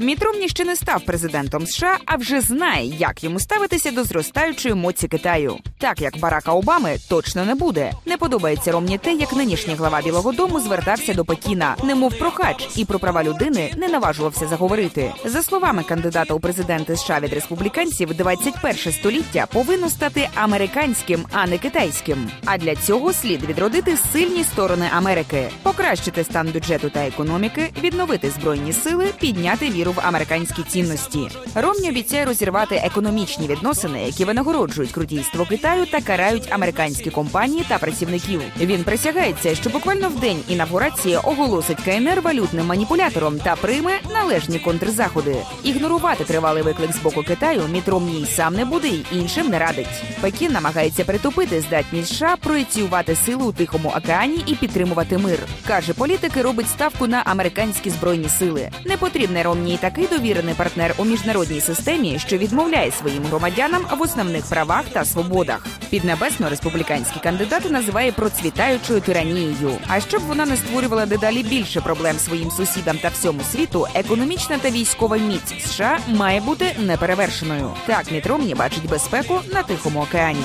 Міт Ромні ще не став президентом США, а вже знає, як йому ставитися до зростаючої моці Китаю. Так як Барака Обами точно не буде. Не подобається Ромні те, як нинішній глава Білого Дому звертався до Пекіна, немов прохач, і про права людини не наважувався заговорити. За словами кандидата у президенти США від республіканців, 21 століття повинно стати американським, а не китайським. А для цього слід відродити сильні сторони Америки, покращити стан бюджету та економіки, відновити збройні сили, підняти віру в американські цінності. Ромні обіцяє розірвати економічні відносини, які винагороджують крутійство Китаю та карають американські компанії та працівників. Він присягається, що буквально в день інавгурації оголосить КНР валютним маніпулятором та прийме належні контрзаходи. Ігнорувати тривалий виклик з боку Китаю Міт Ромні й сам не буде й іншим не радить. Пекін намагається притупити здатність США проєціювати силу у Тихому океані і підтримувати мир. каже політики, робить ставку на американські збройні сили. Не потрібне Ромні й такий довірений партнер у міжнародній системі, що відмовляє своїм громадянам в основних правах та свободах. Піднебесно республіканський кандидат називає процвітаючою тиранією. А щоб вона не створювала дедалі більше проблем своїм сусідам та всьому світу, економічна та військова міць США має бути неперевершеною. Так Міт Ромні бачить безпеку на Тихому океані.